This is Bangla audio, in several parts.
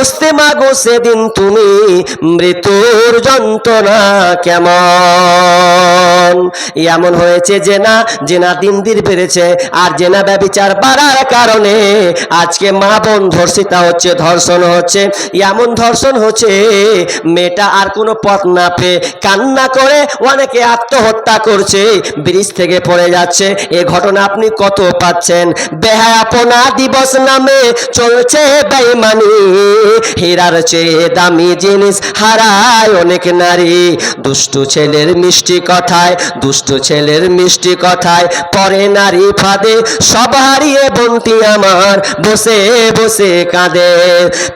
বুঝতে মাগো সেদিন তুমি মৃত্যুর যন্ত্রণা কেমন? এমন হয়েছে যে না যে না দিন দিন বেড়েছে, আর যে না ব্যবচার বাড়ার কারণে আজকে মা বোন ধর্ষিতা হচ্ছে, ধর্ষণ হচ্ছে, এমন ধর্ষণ হচ্ছে, মেয়েটা আর কোনো পথ না পেয়ে কান্না করে অনেকে আত্মহত্যা করছে, ব্রিজ থেকে পড়ে যাচ্ছে, এ ঘটনা আপনি কত পাচ্ছেন? বেহায়াপনা দিবস নামে চলছে বেইমানি। হীরার চেয়ে দামি জিনিস হারায় অনেক নারী। দুষ্টু ছেলের মিষ্টি কথায়, দুষ্টু ছেলের মিষ্টি কথায়, পরে নারী ফাঁদে, সব হারিয়ে বন্তি আমার, বসে বসে কাঁদে।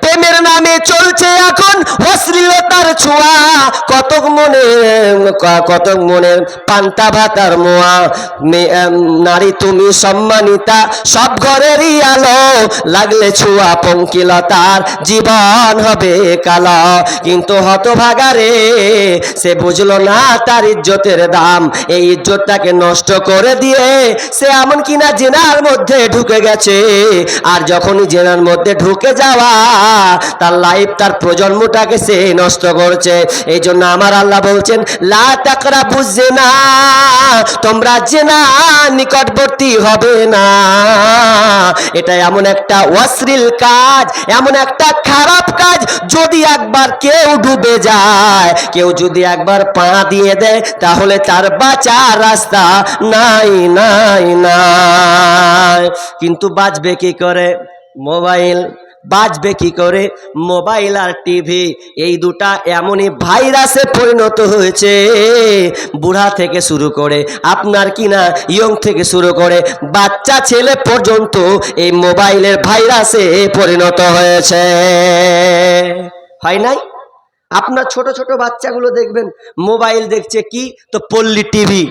প্রেমের নামে চলছে এখন অশ্লীলতার ছোঁয়া। কতক মনে কতক মনে পান্তা ভাতার মোয়া। নারী তুমি সম্মানিতা, সব ঘরেরই আলো। লাগলে ছোঁয়া পঙ্কিলতার জীবন হবে কালো। কিন্তু হতভাগারে সে বুঝলো না তার ইজ্জতের দাম। এই ইজ্জতটাকে নষ্ট করে দিয়ে সে এমন কিনা জেনার মধ্যে ঢুকে গেছে। আর যখনই জেনার মধ্যে ঢুকে যাওয়া, তার লাইফ, তার প্রজন্মটাকে সে নষ্ট করছে। এই জন্য আমার আল্লাহ বলছেন, লা বুঝছে না তোমরা জেনা নিকটবর্তী হবে না। এটা এমন একটা অশ্লীল কাজ, এমন একটা খারাপ কাজ যদি একবার কেউ ডুবে যায়, কেউ যদি একবার পা দিয়ে দেয়, তাহলে তার বাঁচার রাস্তা নাই নাই নাই। কিন্তু বাঁচবে কি করে? মোবাইল। বাঁচবে কি করে? মোবাইল আর টিভি, এই দুটা এমনই ভাইরাসে পরিণত হয়েছে। বুড়া থেকে শুরু করে, আপনার কি না ইয়ং থেকে শুরু করে, বাচ্চা ছেলে পর্যন্ত এই মোবাইলের ভাইরাসে পরিণত হয়েছে। হয় নাই? আপনার ছোট ছোট বাচ্চাগুলো দেখবেন, মোবাইল দেখছে কি? তো পল্লী টিভি।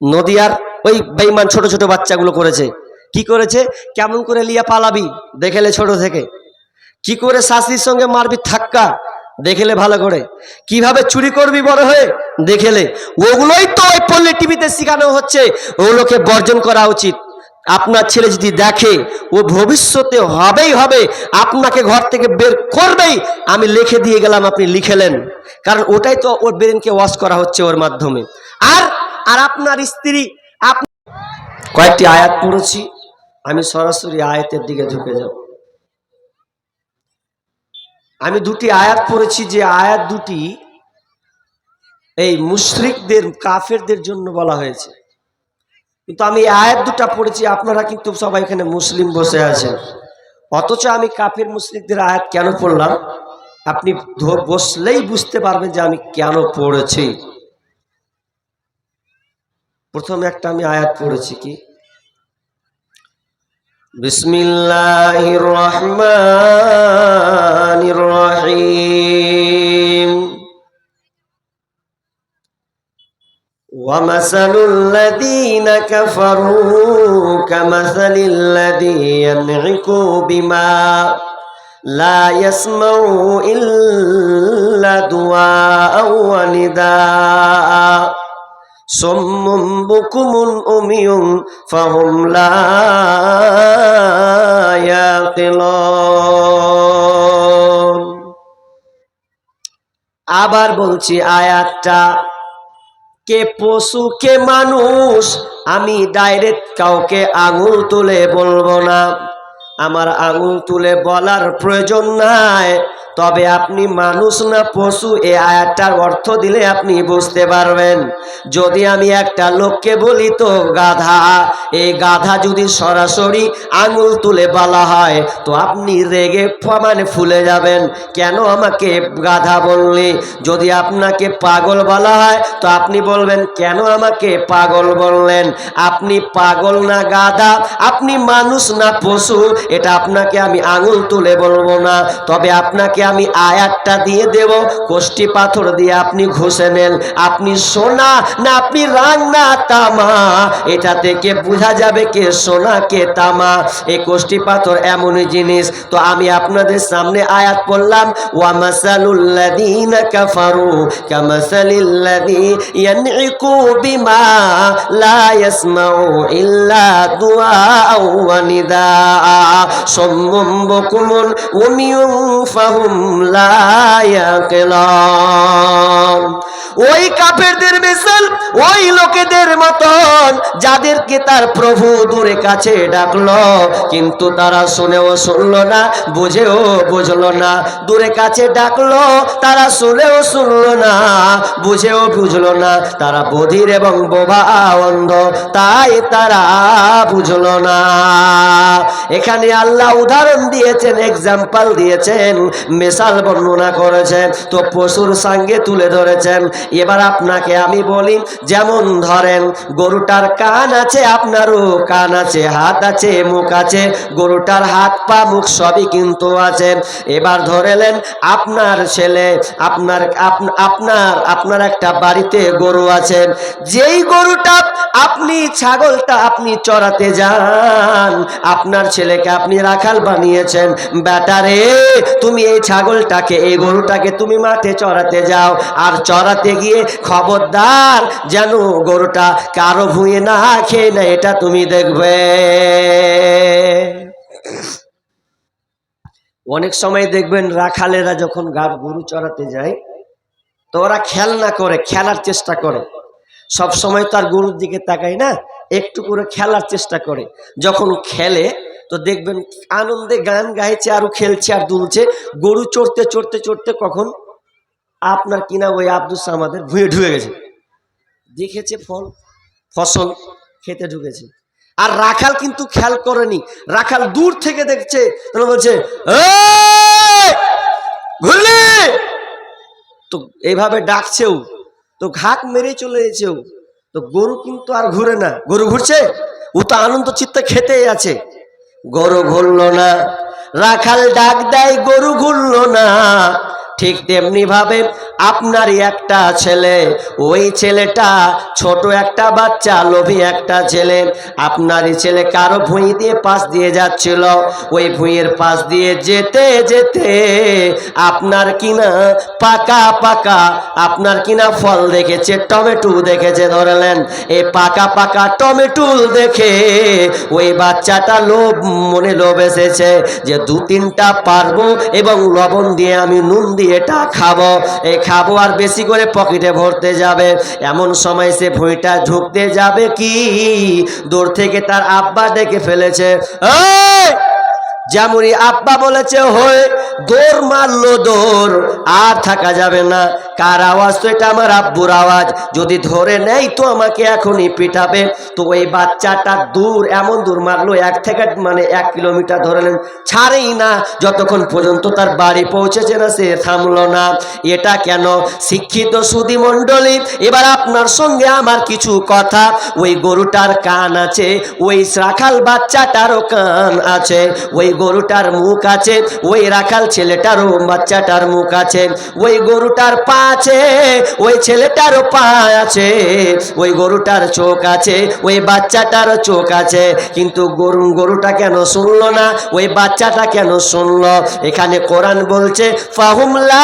নদিয়ার ওই বেইমান ছোট ছোট বাচ্চাগুলো করেছে। কি করেছে? কেমন করে লিয়া পালাবি? দেখেলে ছোট থেকে। কি করে শাস্তির সঙ্গে মারবি? থাক্কা দেখেলে ভালো করে। কীভাবে চুরি করবি বড় হয়ে? দেখেলে। ওগুলোই তো ওই পল্লী টিভিতে শেখানো হচ্ছে। ওগুলোকে বর্জন করা উচিত। আপনার ছেলে যদি দেখে, ও ভবিষ্যতে হবেই হবে। আপনাকে ঘর থেকে বের করবেই। আমি লিখে দিয়ে গেলাম, আপনি লিখেলেন। কারণ ওটাই তো ওর ব্রেনকে ওয়াশ করা হচ্ছে ওর মাধ্যমে। আর আর আপনার স্ত্রী আপ কয়েকটি আয়াত পড়েছি। আমি সরাসরি আয়াতের দিকে ঢুকে যাব। আমি দুটি আয়াত পড়েছি, যে আয়াত দুটি এই মুশরিকদের, কাফেরদের জন্য বলা হয়েছে। কিন্তু আমি আয়াত দুটা পড়েছি, আপনারা কিন্তু সবাই এখানে মুসলিম বসে আছেন। অথচ আমি কাফের মুসলিকদের আয়াত কেন পড়লাম? আপনি বসলেই বুঝতে পারবেন যে আমি কেন পড়েছি। প্রথমে একটা আমি আয়াত পড়েছি কি? بسم الله الرحمن الرحيم. ومثل الذين كفروا كمثل الذي ينعك بما لا يسمع إلا دعاء ونداء. صم بكم أمي فهم لا يعقلون আবার বলছি আয়াতটা কে পশু কে মানুষ আমি ডাইরেক্ট কাউকে আঙুল তুলে বলবো না আমার আঙুল তুলে বলার প্রয়োজন নাই তবে আপনি মানুষ না পশু, এ আয়াতটার অর্থ দিলে আপনি বুঝতে পারবেন। যদি আমি একটা লোককে বলি, তো গাধা এই গাধা যদি সরাসরি আঙুল তুলে বলা হয়, তো আপনি রেগে মানে ফুলে যাবেন। কেন আমাকে গাধা বললি? যদি আপনাকে পাগল বলা হয়, তো আপনি বলবেন, কেন আমাকে পাগল বললেন? আপনি পাগল না গাধা, আপনি মানুষ না পশু, এটা আপনাকে আমি আঙুল তুলে বলব না। তবে আপনাকে আমি আয়াতটা দিয়ে দেব। কোষ্টি পাথর দিয়ে আপনি ঘষে নেন। আপনি সোনা না আপনি রাং না তামা। এটা থেকে বোঝা যাবে কে সোনা, কে তামা। এই কোষ্টি পাথর এমনই জিনিস। তো আমি আপনাদের সামনে আয়াত পড়লাম, ওয়া মাসালুল্লাযীনা কাফারু কামাসালিল্লাযী ইয়ানইকু বিমা লা ইয়াসমাউ ইল্লা দুআআ ওয়া নিদাআ। সাম্মুম বুকুমুন উমিয়ুম ফাহুম লা ইয়াকিলান ওই কাফেরদের মিসাল ওই লোকেদের মতন, যাদেরকে তার প্রভু দূরে কাছে ডাকলো। কিন্তু তারা শুনেও শুনলো না, বুঝেও বুঝলো না। দূরে কাছে ডাকলো, তারা শুনেও শুনলো না, বুঝেও বুঝলো না। তারা বধির এবং বোবা অন্ধ, তাই তারা বুঝলো না। এখানে আল্লাহ উদাহরণ দিয়েছেন এক্সাম্পল দিয়েছেন, মেশাল বর্ণনা করেছেন, তো পশুর সঙ্গে তুলে ধরেছেন। এবার আপনাকে আমি বলি, যেমন ধরেন গরুটার কান আছে আপনারও, কান আছে, হাত আছে, মুখ আছে, গরুটার হাত পা, মুখ সবই কিন্তু আছে। এবার ধরেলেন আপনার ছেলে, আপনার আপনার আপনার একটা বাড়িতে গরু আছে। যেই গরুটা আপনি ছাগলটা আপনি চড়াতে যান, আপনার ছেলেকে আপনি রাখাল বানিয়েছেন ব্যাটারে তুমি এই ছাগলটাকে, এই গরুটাকে তুমি মাঠে চড়াতে যাও, আর চড়াতে গিয়ে খবরদার যেন গরুটা কারও ভুঁয়ে না খেয়ে না এটা তুমি দেখবে। অনেক সময় দেখবেন রাখালেরা যখন গরু চড়াতে যায়, তো ওরা খেলনা করে, খেলার চেষ্টা করে। সব সময় তার গরুর দিকে তাকায় না, একটু করে খেলার চেষ্টা করে। যখন খেলে, তো দেখবেন আনন্দে গান গাইছে, আরও খেলছে, আর দুলছে। গরু চড়তে চড়তে চড়তে কখন আপনার কিনা ওই আব্দুল সামাদের ভুঁয়ে ঢুকে গেছে। দেখেছে ফল ফসল খেতে ঢুকেছে। আর রাখাল কিন্তু খেয়াল করেনি। রাখাল দূর থেকে দেখছে তখন বলছে "এই, ঘুরলি? তো এইভাবে ডাকছেও তো ঘাট মেরে চলে এসেও তো গরু কিন্তু আর ঘুরে না। গরু ঘুরছে? ও তো আনন্দ চিত্তে খেতেই আছে। গরু ঘুরলো না। রাখাল ডাক দেয় গরু ঘুরলো না। ঠিক তেমনি ভাবে আপনারই একটা ছেলে, ওই ছেলেটা ছোট একটা বাচ্চা, লোভী একটা ছেলে। আপনারই ছেলে কারও ভুঁই দিয়ে পাশ দিয়ে যাচ্ছিল। ওই ভুঁইয়ের পাশ দিয়ে যেতে যেতে আপনার কিনা পাকা পাকা, আপনার কিনা ফল দেখেছে, টমেটো দেখেছে ধরলেন। এই পাকা পাকা টমেটো দেখে ওই বাচ্চাটা লোভ, মনে লোভ এসেছে যে দু তিনটা পারব এবং লবণ দিয়ে আমি নুন দিয়ে এটা খাব। এই খাব আর বেশি করে পকেটে ভরতে যাবে। এমন সময় সে ভুঁইটা ঢুকতে যাবে কি? দূর থেকে তার আব্বা ডেকে ফেলেছে "এই, যেমনই আব্বা বলেছে হয়ে দৌড় মারলো দৌড় আর থাকা যাবে না। কার আওয়াজ তো এটা আমার আব্বুর আওয়াজ? যদি ধরে নেই তো আমাকে এখনই পিটাবে। তো ওই বাচ্চাটা দূর, এমন দূর মারলো, এক থেকে মানে এক কিলোমিটার ধরলেন ছাড়েই না, যতক্ষণ পর্যন্ত তার বাড়ি পৌঁছেছে না, সে থামলো না। এটা কেন? শিক্ষিত সুদী মণ্ডলী, এবার আপনার সঙ্গে আমার কিছু কথা। ওই গরুটার কান আছে, ওই রাখাল বাচ্চাটারও কান আছে, ওই গরুটার মুখ আছে, ওই রাখাল ছেলেটারও বাচ্চাটার মুখ আছে, ওই গরুটার পা আছে, ওই ছেলেটারও পা আছে, ওই গরুটার চোখ আছে, ওই বাচ্চাটারও চোখ আছে, কিন্তু গরু গরুটা কেন শুনলো না? ওই বাচ্চাটা কেন শুনলো? এখানে কোরআন বলছে ফাহুমলা।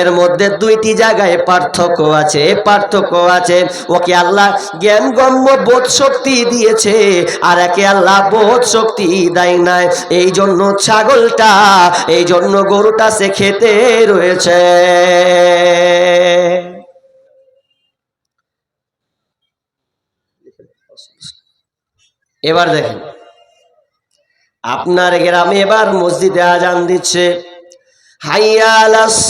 এর মধ্যে দুইটি জায়গায় পার্থক্য আছে পার্থক্য আছে, ওকে আল্লাহ জ্ঞান গম্য বোধ শক্তি দিয়েছে, আর একে আল্লাহ বোধ শক্তি দেয় নাই। এই জন্য ছাগলটা এই জন্য গরুটা সে খেতে রয়েছে এবার দেখেন আপনার গ্রামে এবার মসজিদে আজান দিচ্ছে। হাইয়া আলাস